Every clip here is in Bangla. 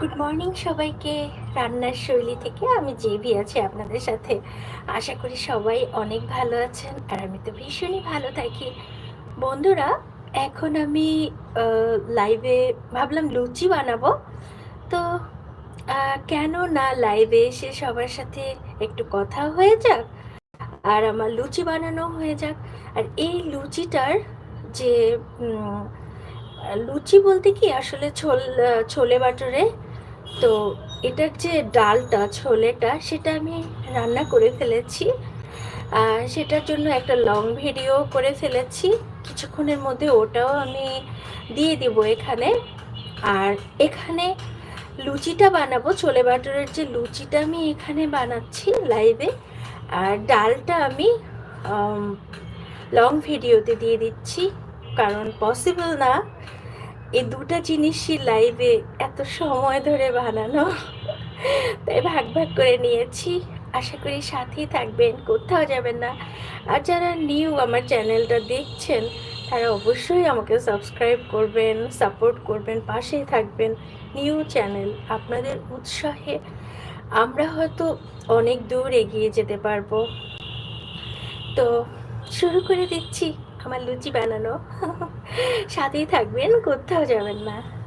গুড মর্নিং সবাইকে রান্নার শৈলী থেকে। আমি জেবি আছি আপনাদের সাথে। আশা করি সবাই অনেক ভালো আছেন আর আমি তো ভীষণই ভালো থাকি। বন্ধুরা, এখন আমি লাইভে ভাবলাম লুচি বানাবো। তো কেন না লাইভে এসে সবার সাথে একটু কথা হয়ে যাক আর আমার লুচি বানানো হয়ে যাক। আর এই লুচিটার যে লুচি বলতে কি? আসলে ছোল ছোলে বাটরে তো এটার যে ডালটা, ছোলেটা, সেটা আমি রান্না করে ফেলেছি। আর সেটার জন্য একটা লং ভিডিও করে ফেলেছি। কিছুক্ষণের মধ্যে ওটাও আমি দিয়ে দিব এখানে। আর এখানে লুচিটা বানাবো। ছোলে বাটরের যে লুচিটা আমি এখানে বানাচ্ছি লাইভে আর ডালটা আমি লং ভিডিওতে দিয়ে দিচ্ছি। কারণ পসিবল না। এই দুটা জিনিসই লাইভে এত সময় ধরে বানানো। তাই ভাগ ভাগ করে নিয়েছি। আশা করি সাথেই থাকবেন, কোথাও যাবেন না। আর যারা নিউ আমার চ্যানেলটা দেখছেন, তারা অবশ্যই আমাকে সাবস্ক্রাইব করবেন সাপোর্ট করবেন, পাশেই থাকবেন নিউ চ্যানেল আপনাদের উৎসাহে আমরা হয়তো অনেক দূর এগিয়ে যেতে পারব। তো শুরু করে দিচ্ছি। আমার লুচি বানানো। সাথেই থাকবেন কোথাও যাবেন না।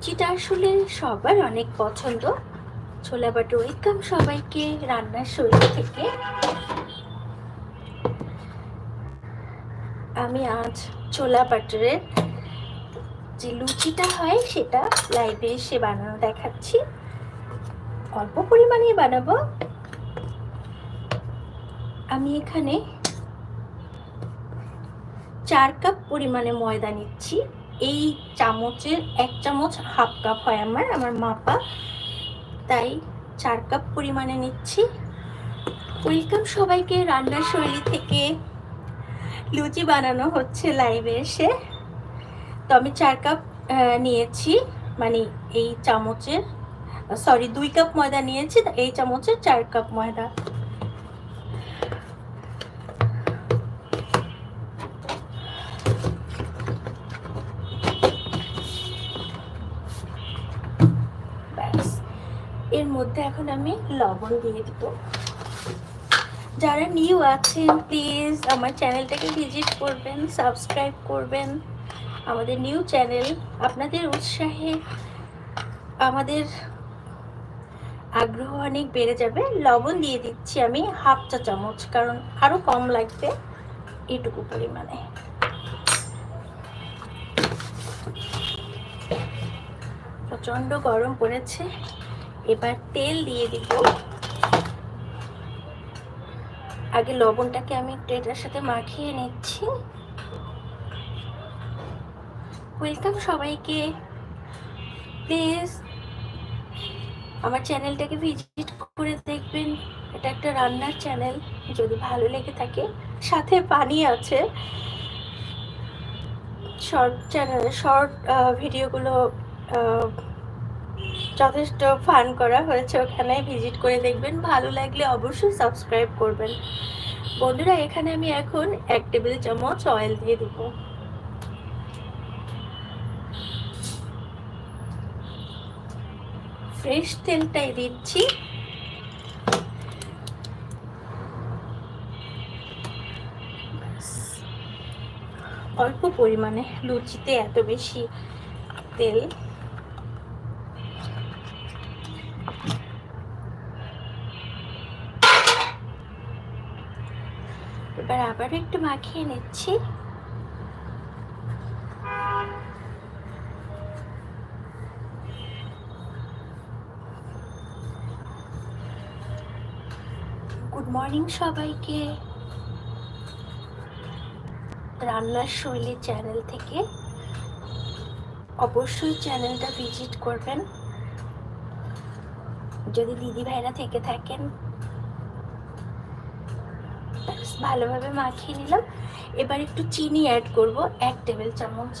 লুচিটা আসলে সবার অনেক পছন্দ। ছোলা বাট ওয়েলকাম সবাইকে রান্নার শৈলী থেকে। আমি আজ ছোলা বাটারের যে লুচিটা হয় সেটা লাইভে এসে বানানো দেখাচ্ছি। অল্প পরিমাণে বানাবো। আমি এখানে চার কাপ পরিমাণে ময়দা নিচ্ছি। এই চামচের এক চামচ হাফ কাপ হয় আমার আমার মাপা। তাই চার কাপ পরিমাণে নিচ্ছি। ওয়েলকাম সবাইকে রান্নার শৈলী থেকে লুচি বানানো হচ্ছে লাইভে এসে। তো আমি চার কাপ নিয়েছি মানে এই চামচের সরি দুই কাপ ময়দা নিয়েছি, এই চামচের চার কাপ ময়দা ব্যাস এর মধ্যে এখন আমি লবণ দিয়ে দিব। যারা নিউ আছেন প্লিজ আমার চ্যানেলটাকে ভিজিট করবেন সাবস্ক্রাইব করবেন। আমাদের নিউ চ্যানেল আপনাদের উৎসাহে আমাদের আগ্রহ অনেক বেড়ে যাবে। লবণ দিয়ে দিচ্ছি আমি হাফ চা চামচ, কারণ আরও কম লাগবে এটুকু পরিমাণে। প্রচণ্ড গরম পড়েছে। এবার তেল দিয়ে দিব। আগে লবণটাকে আমি একটু এটার সাথে মাখিয়ে নিচ্ছি। ওয়েলকাম সবাইকে। প্লিজ আমার চ্যানেলটাকে ভিজিট করে দেখবেন। এটা একটা রান্নার চ্যানেল, যদি ভালো লেগে থাকে। সাথে পানি আছে। শর্ট চ্যানেল শর্ট ভিডিওগুলো যথেষ্ট ফান করা হয়েছে ওখানে। ভিজিট করে দেখবেন। ভালো লাগলে অবশ্যই সাবস্ক্রাইব করবেন। বন্ধুরা, এখানে আমি এখন এক টেবিল চামচ অয়েল দিয়ে দেবো। ফ্রেশ তেলটাই দিচ্ছি। অল্প পরিমাণে লুচিতে এত বেশি তেল আবার একটু মাখিয়ে নিচ্ছি। গুড মর্নিং সবাইকে। রান্নার শৈলী চ্যানেল থেকে অবশ্যই চ্যানেলটা ভিজিট করবেন। যদি দিদি ভাইরা থেকে থাকেন ভালোভাবে মাখিয়ে নিলাম। এবার একটু চিনি অ্যাড করব, এক টেবিল চামচ।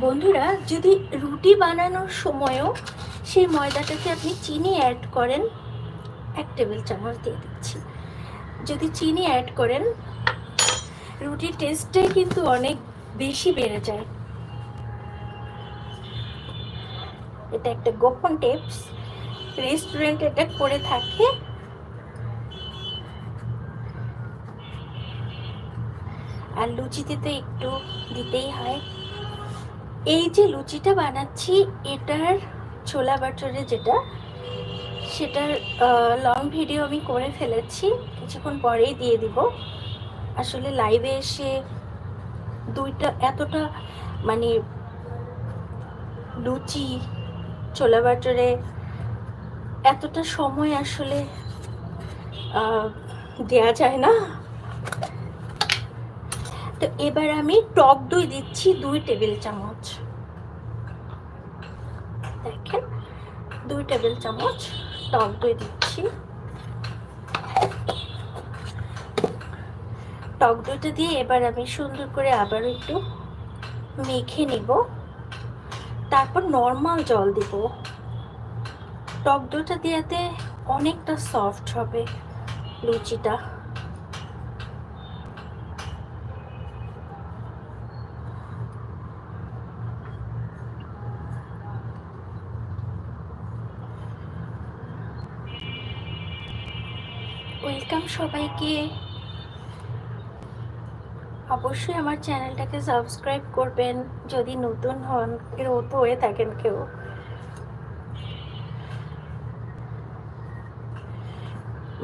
বন্ধুরা, যদি রুটি বানানোর সময়ও সেই ময়দাটাতে আপনি চিনি অ্যাড করেন, এক টেবিল চামচ দিয়ে দিচ্ছি। যদি চিনি অ্যাড করেন, রুটির টেস্টটাই কিন্তু অনেক বেশি বেড়ে যায়। এটা একটা গোপন টিপস। রেস্টুরেন্ট এটা করে থাকে। আর লুচিতে তো একটু দিতেই হয়। এই যে লুচিটা বানাচ্ছি, এটার ছোলা বাটরে যেটা, সেটার লং ভিডিও আমি করে ফেলেছি। কিছুক্ষণ পরেই দিয়ে দিব। আসলে লাইভে এসে দুইটা, এতটা মানে লুচি ছোলা বাটরে এতটা সময় আসলে দেয়া যায় না। তো এবার আমি টক দই দিচ্ছি দুই টেবিল চামচ। দেখেন, দুই টেবিল চামচ টক দই দিচ্ছি। টক দইটা দিয়ে এবার আমি সুন্দর করে আবার একটু মেখে নিব। তারপর নর্মাল জল দিব। টক দইটা দিয়েতে অনেকটা সফট হবে লুচিটা। ওয়েলকাম সবাইকে। অবশ্যই আমার চ্যানেলটাকে সাবস্ক্রাইব করবেন যদি নতুন হন তো হয়ে থাকেন কেউ।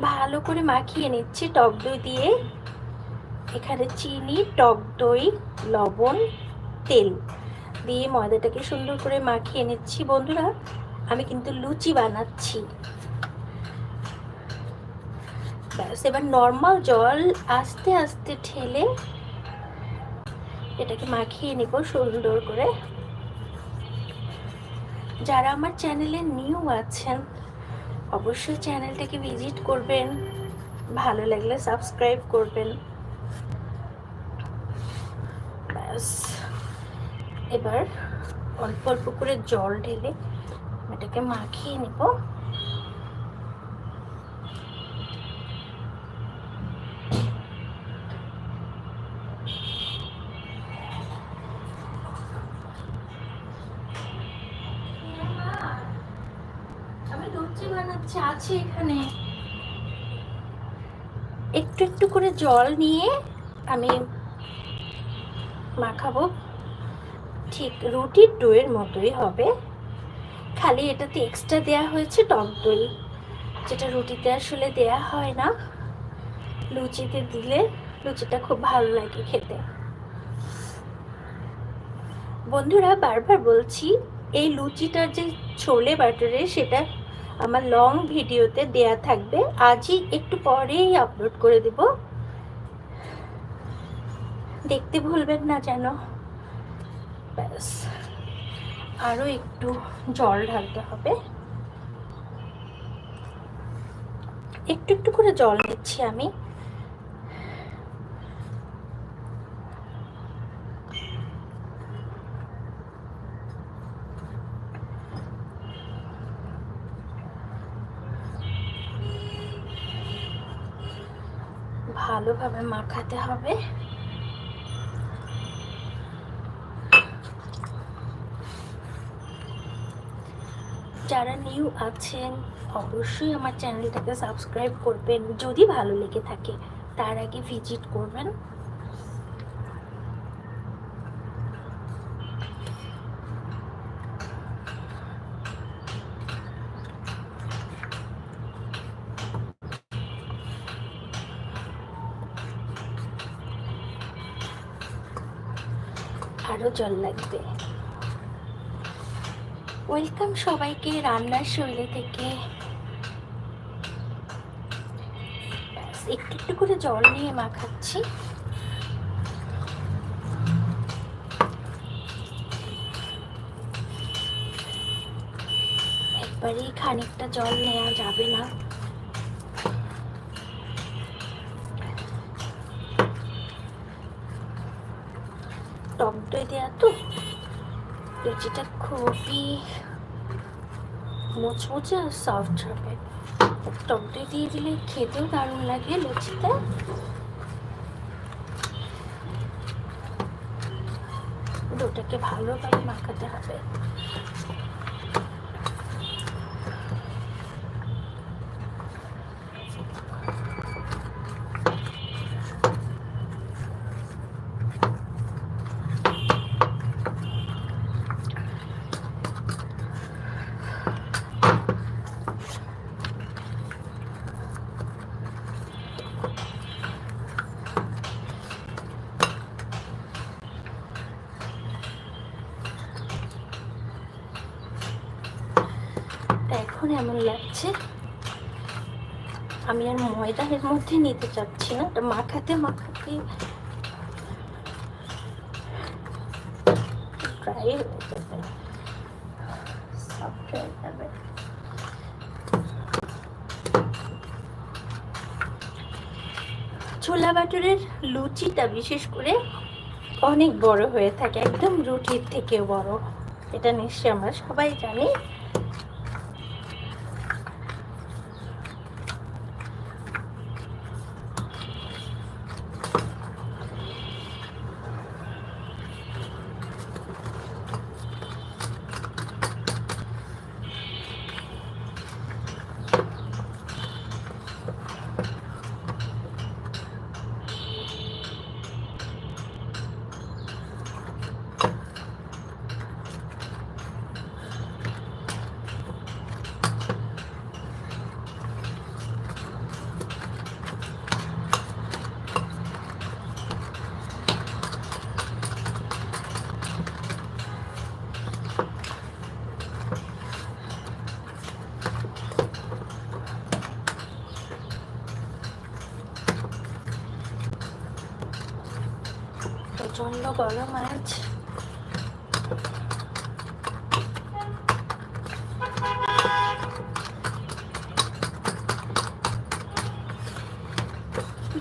ভালো করে মাখিয়ে নিচ্ছি টক দই দিয়ে। এখানে চিনি, টক দই, লবণ, তেল দিয়ে ময়দাটাকে সুন্দর করে মাখিয়ে নিচ্ছি। বন্ধুরা, আমি কিন্তু লুচি বানাচ্ছি। ব্যাস, এবার নর্মাল জল আস্তে আস্তে ঠেলে এটাকে মাখিয়ে নিব সুন্দর করে। যারা আমার চ্যানেলে নিউ আছেন, অবশ্যই চ্যানেলটাকে ভিজিট করবেন, ভালো লাগলে সাবস্ক্রাইব করবেন। ব্যাস। এবার অল্প অল্প করে জল ঢেলে এটাকে মাখিয়ে নেব। জল নিয়ে আমি মাখাবো। ঠিক রুটির ডোয়ের মতোই হবে। খালি এটাতে এক্সট্রা দেয়া হয়েছে টক দই, যেটা রুটিতে আসলে দেয়া হয় না। লুচিতে দিলে লুচিটা খুব ভালো লাগে খেতে। বন্ধুরা, বারবার বলছি, এই লুচিটার যে ছোলে বাটারে, সেটা আমার লং ভিডিওতে দেয়া থাকবে। আজই একটু পরেই আপলোড করে দেব। দেখতে ভুলবেন না যেন। ব্যাস। আরও একটু জল ঢালতে হবে। একটু একটু করে জল দিচ্ছি আমি। ভালোভাবে মাখাতে হবে। যারা নিউ আছেন, অবশ্যই আমার চ্যানেলটাকে সাবস্ক্রাইব করবেন। যদি ভালো লেগে থাকে, তার আগে ভিজিট করবেন। আরও জল লাগবে। ওয়েলকাম সবাইকে রান্নার শৈলী থেকে। একটু একটু করে জল নিয়ে মাখাচ্ছি। একবারেই খানিকটা জল নেওয়া যাবে না। টক দই দেওয়া তো, লুচিটা খুবই মুচমুচে আর সফট হবে। টক দই দিয়ে দিলে খেতেও দারুণ লাগে লুচিটা দুটাকে ভালোভাবে মাখাতে হবে তা এখন এমন লাগছে। আমি আর ময়দা এর মধ্যে নিতে চাচ্ছি না, এটা মাখাতে মাখাতে ড্রাই ছোলা বাটুরের লুচিটা বিশেষ করে অনেক বড় হয়ে থাকে, একদম রুটির থেকেও বড়। এটা নিশ্চয়ই আমরা সবাই জানি। প্রচণ্ড গরম আজ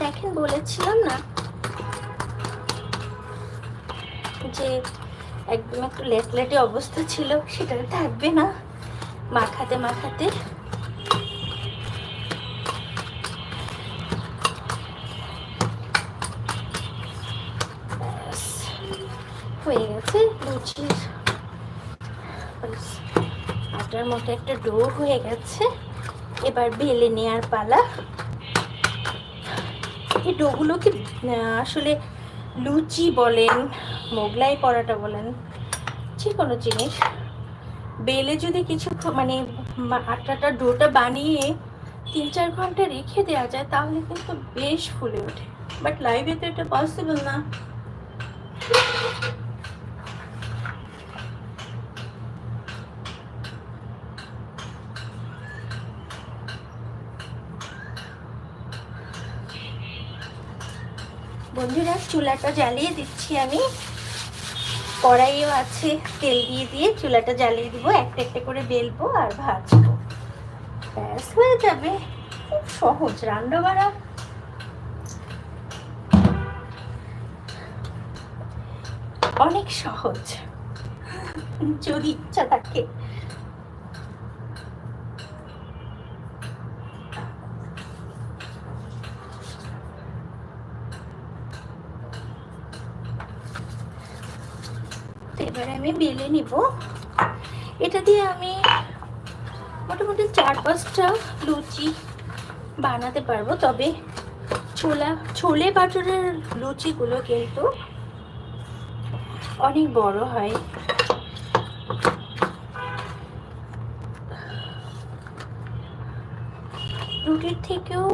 দেখেন, বলেছিলাম না যে একদম একটু লেটলেটে অবস্থা ছিল সেটা থাকবে না। মাখাতে মাখাতে। আটার মতো একটা ডো হয়ে গেছে। এবার বেলে নেওয়ার পালা। এই ডোগুলোকে আসলে লুচি বলেন, মোগলাই পরাটা বলেন, যে কোনো জিনিস। বেলে যদি কিছু মানে আটাটা ডোটা বানিয়ে তিন চার ঘণ্টা রেখে দেওয়া যায়, তাহলে কিন্তু বেশ ফুলে ওঠে। বাট লাইভে তো এটা পসিবল না। বন্ধুরা, চুলাটা জ্বালিয়ে দিচ্ছি আমি। কড়াইও আছে তেল দিয়ে দিয়ে, চুলাটা জ্বালিয়ে দিব, একটা একটা করে বেলবো আর ভাজবো। ব্যাস, হয়ে যাবে। খুব সহজ রান্না বাড়া। অনেক সহজ। যদি ইচ্ছা থাকে তো এবারে আমি বেলে নিব। এটা দিয়ে আমি মোটামুটি চার পাঁচটা লুচি বানাতে পারব, তবে ছোলা, ছোলে বাটরের লুচিগুলো কিন্তু অনেক বড় হয়। রুটির থেকেও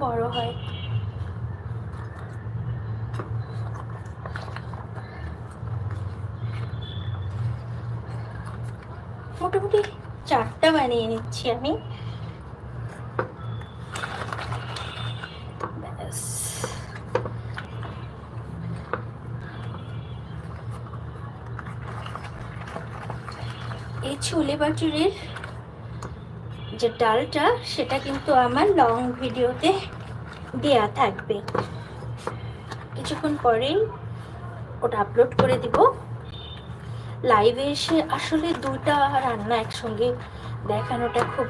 বড় হয়। মোটামুটি চারটা বানিয়ে নিচ্ছি আমি। এই ছোলে বাটুরের যে ডালটা, সেটা কিন্তু আমার লং ভিডিওতে দেয়া থাকবে। কিছুক্ষণ পরেই ওটা আপলোড করে দিব। লাইভে এসে আসলে দুটা রান্না একসঙ্গে দেখানোটা খুব,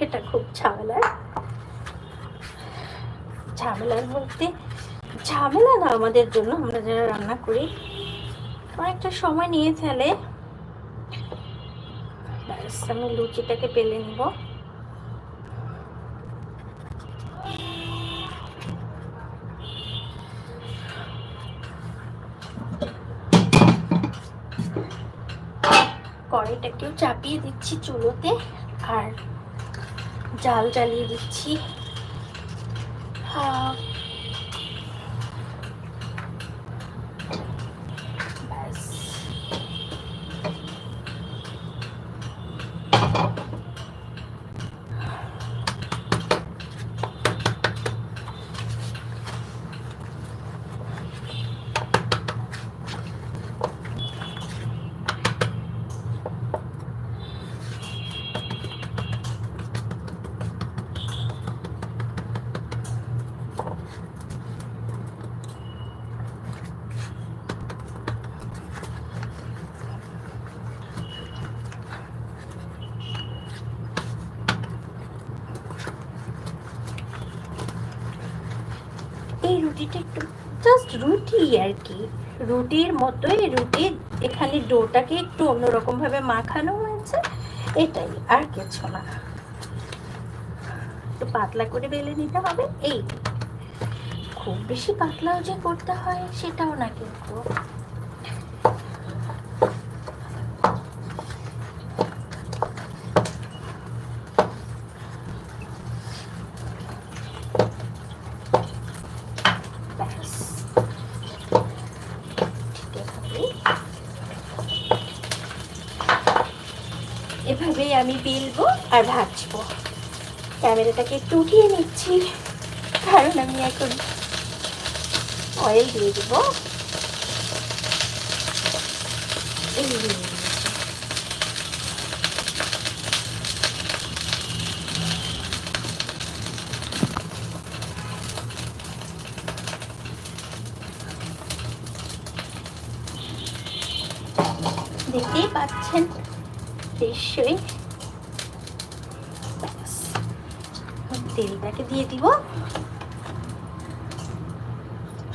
এটা খুব ঝামেলার। ঝামেলার বলতে ঝামেলা না আমাদের জন্য, আমরা যারা রান্না করি, অনেকটা সময় নিয়ে ফেলে। আমি লুচিটাকে পেলে নিব। চাপিয়ে দিচ্ছি চুলোতে আর জাল জ্বালিয়ে দিচ্ছি আহ, ব্যাস এই রুটিটা একটু জাস্ট রুটি আর কি। রুটির মতোই, রুটি এখানে ডোটাকে একটু অন্যরকম ভাবে মাখানো হয়েছে, এটাই আর কিছু না। একটু পাতলা করে বেলে নিতে হবে, এই। খুব বেশি পাতলাও যে করতে হয়, সেটাও না কিন্তু ব্যাস ঠিক এভাবেই এভাবেই আমি বেলবো আর ভাজবো ক্যামেরাটাকে একটু উঠিয়ে নিচ্ছি কারণ আমি এখন অয়েল দিয়ে দিব। দেখতেই পাচ্ছেন, নিশ্চয়ই তেলটাকে দিয়ে দিব।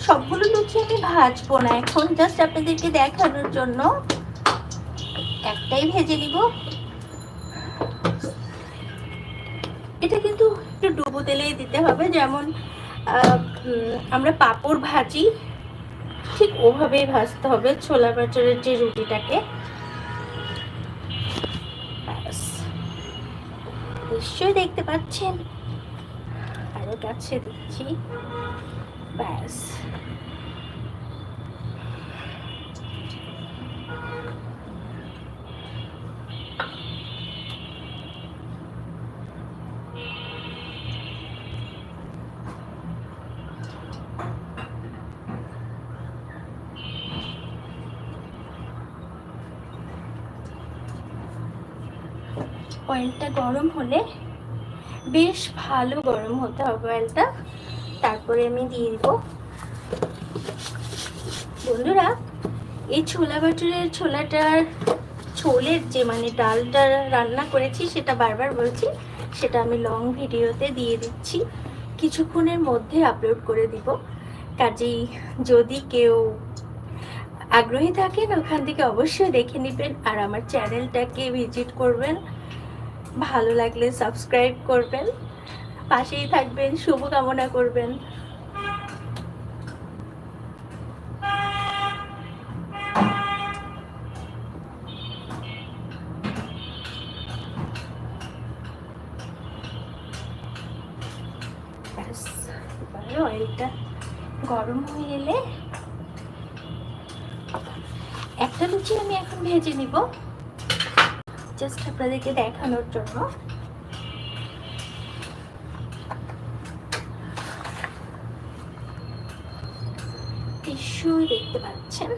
সবগুলো লুচি আমি ভাজবো না এখন জাস্ট আপনাদেরকে দেখানোর জন্য। একটাই ভেজে নিব। এটা কিন্তু একটু ডুবো তেলেই দিতে হবে, যেমন আমরা পাঁপড় ভাজি, ঠিক ওভাবেই ভাজতে হবে ছোলা বাটারের যে রুটিটাকে। নিশ্চয়ই দেখতে পাচ্ছেন। কাছে দিচ্ছি। ব্যাস। অয়েলটা গরম হলে বেশ ভালো গরম হতে হবে অয়েলটা তারপরে আমি দিয়ে দিব। বন্ধুরা, এই ছোলা বাটুরের ছোলাটার ছোলের যে মানে ডালটা রান্না করেছি, সেটা বারবার বলছি, সেটা আমি লং ভিডিওতে দিয়ে দিচ্ছি। কিছুক্ষণের মধ্যে আপলোড করে দিব। কাজেই যদি কেউ আগ্রহী থাকেন, ওখান থেকে অবশ্যই দেখে নেবেন। আর আমার চ্যানেলটাকে ভিজিট করবেন। ভালো লাগলে সাবস্ক্রাইব করবেন। পাশেই থাকবেন শুভকামনা করবেন। আপনাদেরকে দেখানোর জন্য। নিশ্চয়ই দেখতে পাচ্ছেন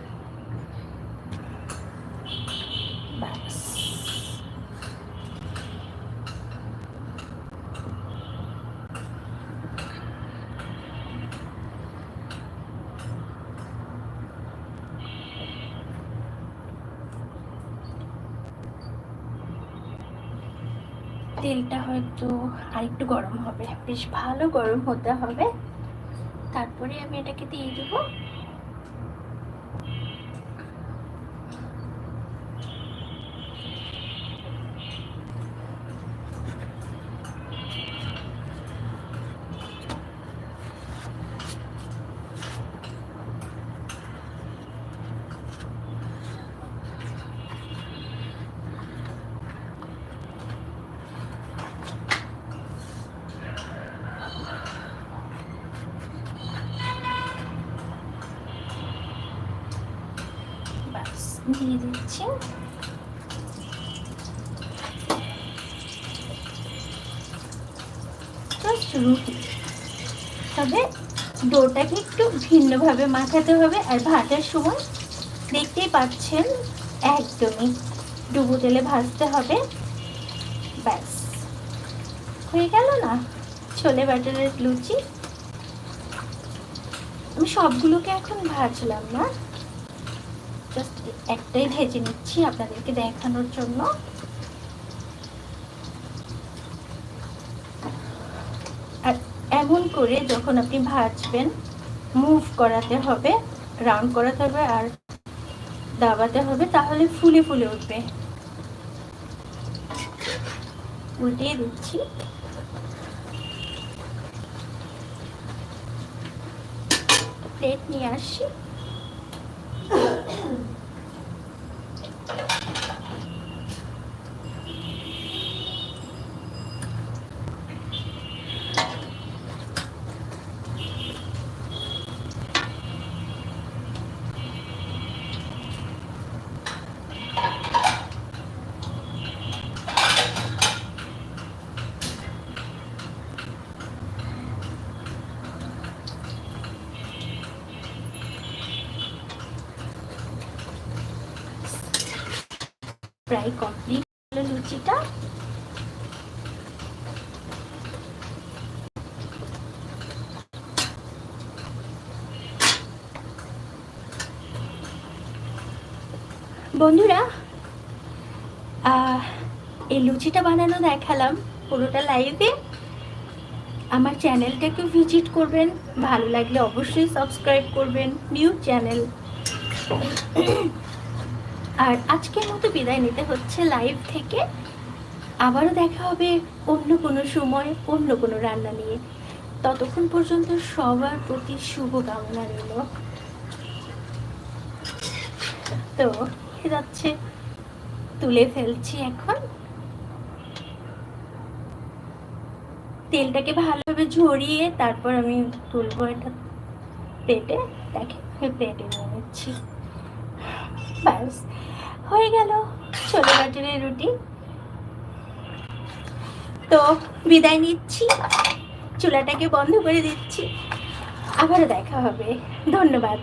ব্যাস তেলটা হয়তো আর একটু গরম হবে। বেশ ভালো গরম হতে হবে। তারপরে আমি এটাকে দিয়ে দেবো ব্যাস দিয়ে দিচ্ছি। তবে ডোটাকে একটু ভিন্নভাবে মাখাতে হবে আর ভাজার সময় দেখতেই পাচ্ছেন একদমই ডুবো তেলে ভাজতে হবে। ব্যাস। হয়ে গেল না? ছোলে বাটারের লুচি। আমি সবগুলোকে এখন ভাজলাম না। একটাই ভেজে নিচ্ছি আপনাদেরকে দেখানোর জন্য। আর এমন করে যখন আপনি ভাজবেন মুভ করাতে হবে রাউন্ড করাতে হবে আর দাবাতে হবে, তাহলে ফুলে ফুলে উঠবে। উল্টিয়ে দিচ্ছি। প্লেট নিয়ে আসি প্রায় কমপ্লিট। হলো লুচিটা বন্ধুরা এই লুচিটা বানানো দেখালাম পুরোটা লাইভে আমার চ্যানেলটাকে ভিজিট করবেন, ভালো লাগলে অবশ্যই সাবস্ক্রাইব করবেন নিউ চ্যানেল আর আজকের মতো বিদায় নিতে হচ্ছে লাইভ থেকে। আবারও দেখা হবে অন্য কোনো সময়, অন্য কোনো রান্না নিয়ে। ততক্ষণ পর্যন্ত সবার প্রতি শুভ কামনা রইল। তো যাচ্ছে। তুলে ফেলছি এখন। তেলটাকে ভালোভাবে ঝরিয়ে তারপর আমি তুলবো এটা পেটে। দেখে পেটে নিয়ে নিচ্ছি। ব্যাস। হয়ে গেল। ছোলে বাটুরের রুটি। তো, বিদায় নিচ্ছি। চুলাটাকে বন্ধ করে দিচ্ছি। আবারও দেখা হবে। ধন্যবাদ।